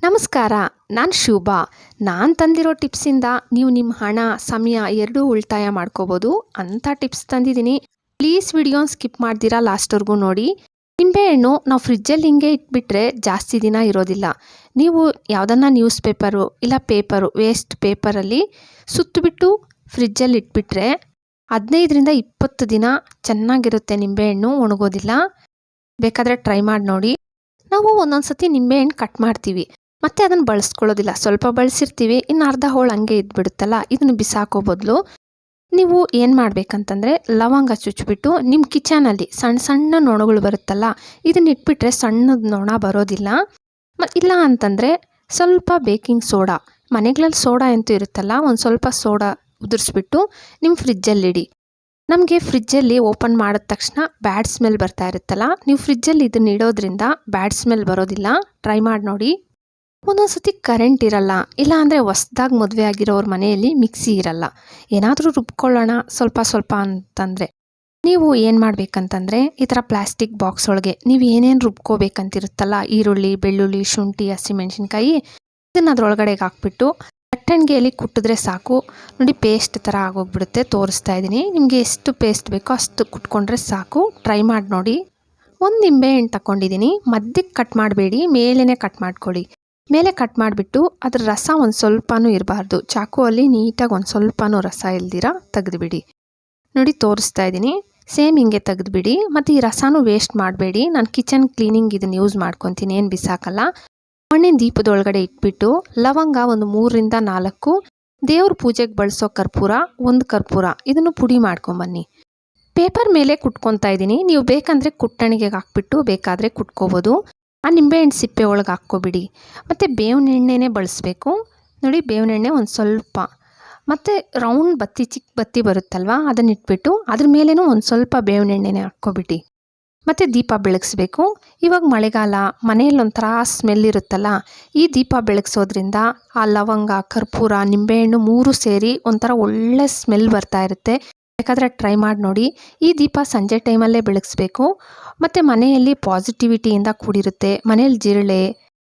ನಮಸ್ಕಾರ, ನಾನು ಶುಭಾ. ನಾನು ತಂದಿರೋ ಟಿಪ್ಸಿಂದ ನೀವು ನಿಮ್ಮ ಹಣ, ಸಮಯ ಎರಡೂ ಉಳಿತಾಯ ಮಾಡ್ಕೋಬೋದು ಅಂಥ ಟಿಪ್ಸ್ ತಂದಿದ್ದೀನಿ. ಪ್ಲೀಸ್ ವಿಡಿಯೋ ಸ್ಕಿಪ್ ಮಾಡ್ದಿರಾ ಲಾಸ್ಟ್ವರೆಗೂ ನೋಡಿ. ನಿಂಬೆಹಣ್ಣು ನಾವು ಫ್ರಿಜ್ಜಲ್ಲಿ ಹಿಂಗೆ ಇಟ್ಬಿಟ್ರೆ ಜಾಸ್ತಿ ದಿನ ಇರೋದಿಲ್ಲ. ನೀವು ಯಾವುದನ್ನ ನ್ಯೂಸ್ ಪೇಪರು ಇಲ್ಲ ಪೇಪರು, ವೇಸ್ಟ್ ಪೇಪರಲ್ಲಿ ಸುತ್ತಬಿಟ್ಟು ಫ್ರಿಜ್ಜಲ್ಲಿ ಇಟ್ಬಿಟ್ರೆ ಹದಿನೈದರಿಂದ ಇಪ್ಪತ್ತು ದಿನ ಚೆನ್ನಾಗಿರುತ್ತೆ ನಿಂಬೆಹಣ್ಣು ಒಣಗೋದಿಲ್ಲ. ಬೇಕಾದರೆ ಟ್ರೈ ಮಾಡಿ ನೋಡಿ. ನಾವು ಒಂದೊಂದು ಸತಿ ನಿಂಬೆಹಣ್ಣು ಕಟ್ ಮಾಡ್ತೀವಿ. ಮತ್ತೆ ಅದನ್ನು ಬಳಸ್ಕೊಳ್ಳೋದಿಲ್ಲ. ಸ್ವಲ್ಪ ಬಳಸಿರ್ತೀವಿ, ಇನ್ನು ಅರ್ಧ ಹೋಳು ಹಂಗೆ ಇದ್ಬಿಡುತ್ತಲ್ಲ, ಇದನ್ನು ಬಿಸಾಕೋ ಬದಲು ನೀವು ಏನು ಮಾಡಬೇಕಂತಂದರೆ ಲವಂಗ ಚುಚ್ಚಿಬಿಟ್ಟು ನಿಮ್ಮ ಕಿಚನಲ್ಲಿ ಸಣ್ಣ ಸಣ್ಣ ನೊಣಗಳು ಬರುತ್ತಲ್ಲ, ಇದನ್ನ ಇಟ್ಬಿಟ್ರೆ ಸಣ್ಣದ ನೊಣ ಬರೋದಿಲ್ಲ. ಮ, ಇಲ್ಲ ಅಂತಂದರೆ ಸ್ವಲ್ಪ ಬೇಕಿಂಗ್ ಸೋಡಾ ಮನೆಗಳಲ್ಲಿ ಸೋಡಾ ಅಂತೂ ಇರುತ್ತಲ್ಲ, ಒಂದು ಸ್ವಲ್ಪ ಸೋಡಾ ಉದುರಿಸ್ಬಿಟ್ಟು ನಿಮ್ಮ ಫ್ರಿಜ್ಜಲ್ಲಿಡಿ ನಮಗೆ ಫ್ರಿಜ್ಜಲ್ಲಿ ಓಪನ್ ಮಾಡಿದ ತಕ್ಷಣ ಬ್ಯಾಡ್ ಸ್ಮೆಲ್ ಬರ್ತಾ ಇರುತ್ತಲ್ಲ, ನೀವು ಫ್ರಿಜ್ಜಲ್ಲಿ ಇದನ್ನ ಇಡೋದ್ರಿಂದ ಬ್ಯಾಡ್ ಸ್ಮೆಲ್ ಬರೋದಿಲ್ಲ. ಟ್ರೈ ಮಾಡಿ ನೋಡಿ. ಒಂದೊಂದು ಸತಿ ಕರೆಂಟ್ ಇರಲ್ಲ ಇಲ್ಲ ಅಂದರೆ ಹೊಸ್ದಾಗಿ ಮದುವೆ ಆಗಿರೋರ ಮನೆಯಲ್ಲಿ ಮಿಕ್ಸಿ ಇರಲ್ಲ. ಏನಾದರೂ ರುಬ್ಕೊಳ್ಳೋಣ ಸ್ವಲ್ಪ ಸ್ವಲ್ಪ ಅಂತಂದರೆ. ನೀವು ಏನು ಮಾಡಬೇಕಂತಂದರೆ, ಈ ಥರ ಪ್ಲಾಸ್ಟಿಕ್ ಬಾಕ್ಸ್ ಒಳಗೆ ನೀವು ಏನೇನು ರುಬ್ಕೋಬೇಕಂತಿರುತ್ತಲ್ಲ, ಈರುಳ್ಳಿ, ಬೆಳ್ಳುಳ್ಳಿ, ಶುಂಠಿ ಹಸಿಮೆಣ್ಸಿನ್ಕಾಯಿ ಇದನ್ನು ಅದ್ರೊಳಗಡೆಗೆ ಹಾಕ್ಬಿಟ್ಟು ಕಟ್ಟಣಿಗೆಯಲ್ಲಿ ಕುಟ್ಟಿದ್ರೆ ಸಾಕು. ನೋಡಿ ಪೇಸ್ಟ್ ಥರ ಆಗೋಗ್ಬಿಡುತ್ತೆ, ತೋರಿಸ್ತಾ ಇದ್ದೀನಿ ನಿಮಗೆ ಎಷ್ಟು ಪೇಸ್ಟ್ ಬೇಕೋ ಅಷ್ಟು ಕುಟ್ಕೊಂಡ್ರೆ ಸಾಕು. ಟ್ರೈ ಮಾಡಿ ನೋಡಿ. ಒಂದು ನಿಂಬೆಹಣ್ಣು ತಗೊಂಡಿದ್ದೀನಿ ಮಧ್ಯಕ್ಕೆ ಕಟ್ ಮಾಡಬೇಡಿ ಮೇಲೇ ಕಟ್ ಮಾಡ್ಕೊಳ್ಳಿ. ಮೇಲೆ ಕಟ್ ಮಾಡಿಬಿಟ್ಟು ಅದರ ರಸ ಒಂದು ಸ್ವಲ್ಪನೂ ಇರಬಾರ್ದು. ಚಾಕುವಲ್ಲಿ ನೀಟಾಗಿ ಒಂದು ಸ್ವಲ್ಪನೂ ರಸ ಇಲ್ದಿರ ತೆಗೆದುಬಿಡಿ. ನೋಡಿ ತೋರಿಸ್ತಾ ಇದ್ದೀನಿ. ಸೇಮ್ ಹಿಂಗೆ ತೆಗೆದುಬಿಡಿ. ಮತ್ತು ಈ ರಸನೂ ವೇಸ್ಟ್ ಮಾಡಬೇಡಿ. ನಾನು ಕಿಚನ್ ಕ್ಲೀನಿಂಗ್ ಇದನ್ನು ಯೂಸ್ ಮಾಡ್ಕೊತೀನಿ. ಏನು ಬಿಸಾಕಲ್ಲ. ಮಣ್ಣಿನ ದೀಪದೊಳಗಡೆ ಇಟ್ಬಿಟ್ಟು ಲವಂಗ ಒಂದು ಮೂರರಿಂದ ನಾಲ್ಕು, ದೇವ್ರ ಪೂಜೆಗೆ ಬಳಸೋ ಕರ್ಪೂರ ಒಂದು ಕರ್ಪೂರ. ಇದನ್ನು ಪುಡಿ ಮಾಡ್ಕೊಂಬನ್ನಿ. ಪೇಪರ್ ಮೇಲೆ ಕುಟ್ಕೊತಾ ಇದ್ದೀನಿ. ನೀವು ಬೇಕಂದರೆ ಕುಟ್ಟಣಿಗೆಗೆ ಹಾಕ್ಬಿಟ್ಟು ಬೇಕಾದರೆ ಕುಟ್ಕೋಬೋದು. ಆ ನಿಂಬೆಹಣ್ಣು ಸಿಪ್ಪೆ ಒಳಗೆ ಹಾಕ್ಕೊಬಿಡಿ. ಮತ್ತು ಬೇವಿನ ಎಣ್ಣೆನೇ ಬಳಸಬೇಕು. ನೋಡಿ, ಬೇವಿನ ಎಣ್ಣೆ ಒಂದು ಸ್ವಲ್ಪ. ಮತ್ತು ರೌಂಡ್ ಬತ್ತಿ ಚಿಕ್ಕ ಬತ್ತಿ ಬರುತ್ತಲ್ವ ಅದನ್ನ ಇಟ್ಬಿಟ್ಟು ಅದ್ರ ಮೇಲೇನೂ ಒಂದು ಸ್ವಲ್ಪ ಬೇವಿನ ಎಣ್ಣೆನೇ ಹಾಕ್ಕೊಬಿಟ್ಟು ಮತ್ತು ದೀಪ ಬೆಳಗಿಸ್ಬೇಕು. ಇವಾಗ ಮಳೆಗಾಲ, ಮನೆಯಲ್ಲಿ ಒಂಥರ ಸ್ಮೆಲ್ ಇರುತ್ತಲ್ಲ, ಈ ದೀಪ ಬೆಳಗಿಸೋದ್ರಿಂದ ಆ ಲವಂಗ, ಕರ್ಪೂರ ನಿಂಬೆಹಣ್ಣು ಮೂರು ಸೇರಿ ಒಂಥರ ಒಳ್ಳೆ ಸ್ಮೆಲ್ ಬರ್ತಾ ಇರುತ್ತೆ. ಬೇಕಾದರೆ ಟ್ರೈ ಮಾಡಿ ನೋಡಿ. ಈ ದೀಪ ಸಂಜೆ ಟೈಮಲ್ಲೇ ಬೆಳಗಿಸ್ಬೇಕು. ಮತ್ತು ಮನೆಯಲ್ಲಿ ಪಾಸಿಟಿವಿಟಿಯಿಂದ ಕೂಡಿರುತ್ತೆ. ಮನೆಯಲ್ಲಿ ಜಿರಳೆ,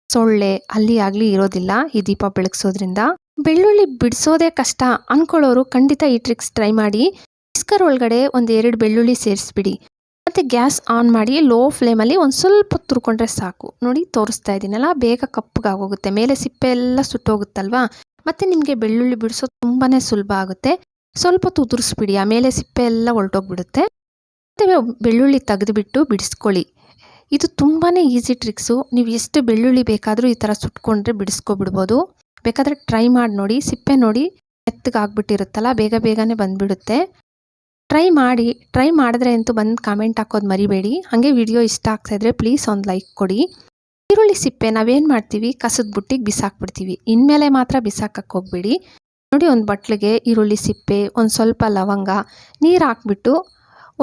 ಸೊಳ್ಳೆ ಅಲ್ಲಿ ಆಗಲಿ ಇರೋದಿಲ್ಲ ಈ ದೀಪ ಬೆಳಗಿಸೋದ್ರಿಂದ. ಬೆಳ್ಳುಳ್ಳಿ ಬಿಡಿಸೋದೇ ಕಷ್ಟ. ಅಂದ್ಕೊಳ್ಳೋರು ಖಂಡಿತ ಈ ಟ್ರಿಕ್ಸ್ ಟ್ರೈ ಮಾಡಿ. ಇಸ್ಕರ್ ಒಳಗಡೆ ಒಂದು ಎರಡು ಬೆಳ್ಳುಳ್ಳಿ ಸೇರಿಸ್ಬಿಡಿ. ಮತ್ತು ಗ್ಯಾಸ್ ಆನ್ ಮಾಡಿ ಲೋ ಫ್ಲೇಮಲ್ಲಿ ಒಂದು ಸ್ವಲ್ಪ ತುರ್ಕೊಂಡ್ರೆ ಸಾಕು. ನೋಡಿ ತೋರಿಸ್ತಾ ಇದ್ದೀನಲ್ಲ ಬೇಗ ಕಪ್ಪಗಾಗೋಗುತ್ತೆ. ಮೇಲೆ ಸಿಪ್ಪೆ ಎಲ್ಲ ಸುಟ್ಟೋಗುತ್ತಲ್ವಾ? ಮತ್ತು ನಿಮಗೆ ಬೆಳ್ಳುಳ್ಳಿ ಬಿಡಿಸೋದು ತುಂಬಾ ಸುಲಭ ಆಗುತ್ತೆ. ಸ್ವಲ್ಪ ತುದುರಿಸ್ಬಿಡಿ, ಆಮೇಲೆ ಸಿಪ್ಪೆ ಎಲ್ಲ ಹೊರಟೋಗ್ಬಿಡುತ್ತೆ ಮತ್ತು ಬೆಳ್ಳುಳ್ಳಿ ತೆಗೆದುಬಿಟ್ಟು ಬಿಡಿಸ್ಕೊಳ್ಳಿ. ಇದು ತುಂಬಾ ಈಸಿ ಟ್ರಿಕ್ಸು. ನೀವು ಎಷ್ಟು ಬೆಳ್ಳುಳ್ಳಿ ಬೇಕಾದರೂ ಈ ಥರ ಸುಟ್ಕೊಂಡ್ರೆ ಬಿಡಿಸ್ಕೊಬಿಡ್ಬೋದು. ಬೇಕಾದರೆ ಟ್ರೈ ಮಾಡಿ ನೋಡಿ. ಸಿಪ್ಪೆ ನೋಡಿ ಮೆತ್ತಗಾಗ್ಬಿಟ್ಟಿರುತ್ತಲ್ಲ, ಬೇಗ ಬೇಗನೆ ಬಂದುಬಿಡುತ್ತೆ. ಟ್ರೈ ಮಾಡಿ, ಟ್ರೈ ಮಾಡಿದ್ರೆ ಅಂತೂ ಬಂದು ಕಾಮೆಂಟ್ ಹಾಕೋದು ಮರಿಬೇಡಿ. ಹಾಗೆ ವಿಡಿಯೋ ಇಷ್ಟ ಆಗ್ತಾಯಿದ್ರೆ ಪ್ಲೀಸ್ ಒಂದು ಲೈಕ್ ಕೊಡಿ. ಈರುಳ್ಳಿ ಸಿಪ್ಪೆ ನಾವೇನು ಮಾಡ್ತೀವಿ? ಕಸದ ಬುಟ್ಟಿಗೆ ಬಿಸಾಕ್ಬಿಡ್ತೀವಿ. ಇನ್ಮೇಲೆ ಮಾತ್ರ ಬಿಸಾಕಕ್ಕೆ ಹೋಗ್ಬೇಡಿ. ನೋಡಿ ಒಂದು ಬಟ್ಲಿಗೆ ಈರುಳ್ಳಿ, ಸಿಪ್ಪೆ, ಒಂದು ಸ್ವಲ್ಪ ಲವಂಗ ನೀರು ಹಾಕ್ಬಿಟ್ಟು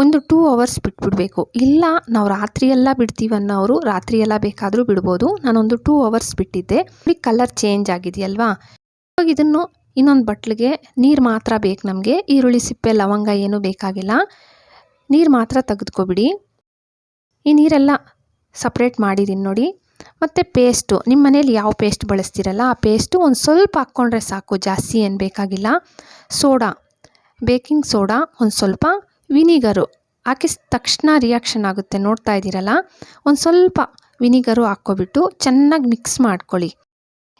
ಒಂದು ಟೂ ಅವರ್ಸ್ ಬಿಟ್ಬಿಡಬೇಕು. ಇಲ್ಲ, ನಾವು ರಾತ್ರಿ ಎಲ್ಲ ಬಿಡ್ತೀವಿ ಅನ್ನೋರು ರಾತ್ರಿ ಎಲ್ಲ ಬೇಕಾದರೂ ಬಿಡ್ಬೋದು. ನಾನೊಂದು ಟೂ ಅವರ್ಸ್ ಬಿಟ್ಟಿದ್ದೆ. ಕಲರ್ ಚೇಂಜ್ ಆಗಿದೆಯಲ್ವಾ? ಇವಾಗ ಇದನ್ನು ಇನ್ನೊಂದು ಬಟ್ಲಿಗೆ ನೀರು ಮಾತ್ರ ಬೇಕು ನಮಗೆ. ಈರುಳ್ಳಿ, ಸಿಪ್ಪೆ, ಲವಂಗ ಏನೂ ಬೇಕಾಗಿಲ್ಲ. ನೀರು ಮಾತ್ರ ತೆಗೆದುಕೊಬಿಡಿ. ಈ ನೀರೆಲ್ಲ ಸಪ್ರೇಟ್ ಮಾಡಿದ್ದೀನಿ ನೋಡಿ. ಮತ್ತು ಪೇಸ್ಟು ನಿಮ್ಮ ಮನೇಲಿ ಯಾವ ಪೇಸ್ಟ್ ಬಳಸ್ತೀರಲ್ಲ, ಆ ಪೇಸ್ಟು ಒಂದು ಸ್ವಲ್ಪ ಹಾಕ್ಕೊಂಡ್ರೆ ಸಾಕು, ಜಾಸ್ತಿ ಏನು ಬೇಕಾಗಿಲ್ಲ. ಸೋಡಾ ಬೇಕಿಂಗ್ ಸೋಡಾ ಒಂದು ಸ್ವಲ್ಪ ವಿನಿಗರು. ಹಾಕಿದ ತಕ್ಷಣ ರಿಯಾಕ್ಷನ್ ಆಗುತ್ತೆ, ನೋಡ್ತಾ ಇದ್ದೀರಲ್ಲ? ಒಂದು ಸ್ವಲ್ಪ ವಿನಿಗರು ಹಾಕ್ಕೊಬಿಟ್ಟು ಚೆನ್ನಾಗಿ ಮಿಕ್ಸ್ ಮಾಡ್ಕೊಳ್ಳಿ.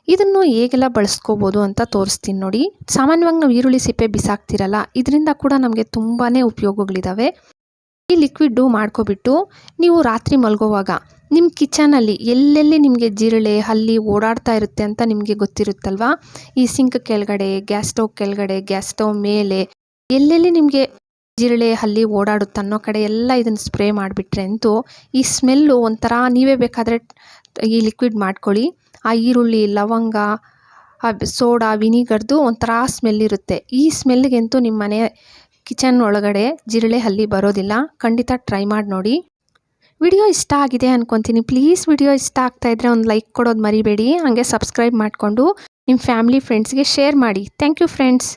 ಇದನ್ನು ಹೇಗೆಲ್ಲ ಬಳಸ್ಕೋಬೋದು ಅಂತ ತೋರಿಸ್ತೀನಿ ನೋಡಿ. ಸಾಮಾನ್ಯವಾಗಿ ನಾವು ಈರುಳ್ಳಿ ಸಿಪ್ಪೆ ಬಿಸಾಕ್ತಿರಲ್ಲ, ಇದರಿಂದ ಕೂಡ ನಮಗೆ ತುಂಬಾ ಉಪಯೋಗಗಳಿದ್ದಾವೆ ಈ ಲಿಕ್ವಿಡ್ಡು ಮಾಡ್ಕೊಬಿಟ್ಟು ನೀವು ರಾತ್ರಿ ಮಲಗೋವಾಗ ನಿಮ್ಮ ಕಿಚನಲ್ಲಿ ಎಲ್ಲೆಲ್ಲಿ ನಿಮಗೆ ಜಿರಳೆ, ಹಲ್ಲಿ ಓಡಾಡ್ತಾ ಇರುತ್ತೆ ಅಂತ ನಿಮಗೆ ಗೊತ್ತಿರುತ್ತಲ್ವ? ಈ ಸಿಂಕ್ ಕೆಳಗಡೆ, ಗ್ಯಾಸ್ ಸ್ಟವ್ ಕೆಳಗಡೆ, ಗ್ಯಾಸ್ ಸ್ಟವ್ ಮೇಲೆ ಎಲ್ಲೆಲ್ಲಿ ನಿಮಗೆ ಜಿರಳೆ, ಹಲ್ಲಿ ಓಡಾಡುತ್ತೆ ಅನ್ನೋ ಕಡೆ ಎಲ್ಲ ಇದನ್ನು ಸ್ಪ್ರೇ ಮಾಡಿಬಿಟ್ರೆ ಅಂತೂ ಈ ಸ್ಮೆಲ್ಲು ಒಂಥರ ನೀವೇ ಬೇಕಾದರೆ ಈ ಲಿಕ್ವಿಡ್ ಮಾಡ್ಕೊಳ್ಳಿ. ಆ ಈರುಳ್ಳಿ, ಲವಂಗ ಸೋಡಾ, ವಿನಿಗರ್ದು ಒಂಥರ ಸ್ಮೆಲ್ ಇರುತ್ತೆ. ಈ ಸ್ಮೆಲ್ಗಂತೂ ನಿಮ್ಮ ಮನೆ ಕಿಚನ್ ಒಳಗಡೆ ಜಿರಳೆ, ಹಲ್ಲಿ ಬರೋದಿಲ್ಲ. ಖಂಡಿತ ಟ್ರೈ ಮಾಡಿ ನೋಡಿ. ವಿಡಿಯೋ ಇಷ್ಟ ಆಗಿದೆ ಅನ್ಕೊತೀನಿ. ಪ್ಲೀಸ್ ವಿಡಿಯೋ ಇಷ್ಟ ಆಗ್ತಾ ಇದ್ರೆ ಒಂದು ಲೈಕ್ ಕೊಡೋದು ಮರಿಬೇಡಿ. ಹಾಗೆ ಸಬ್ಸ್ಕ್ರೈಬ್ ಮಾಡಿಕೊಂಡು ನಿಮ್ಮ ಫ್ಯಾಮಿಲಿ ಫ್ರೆಂಡ್ಸ್ಗೆ ಶೇರ್ ಮಾಡಿ. Thank you friends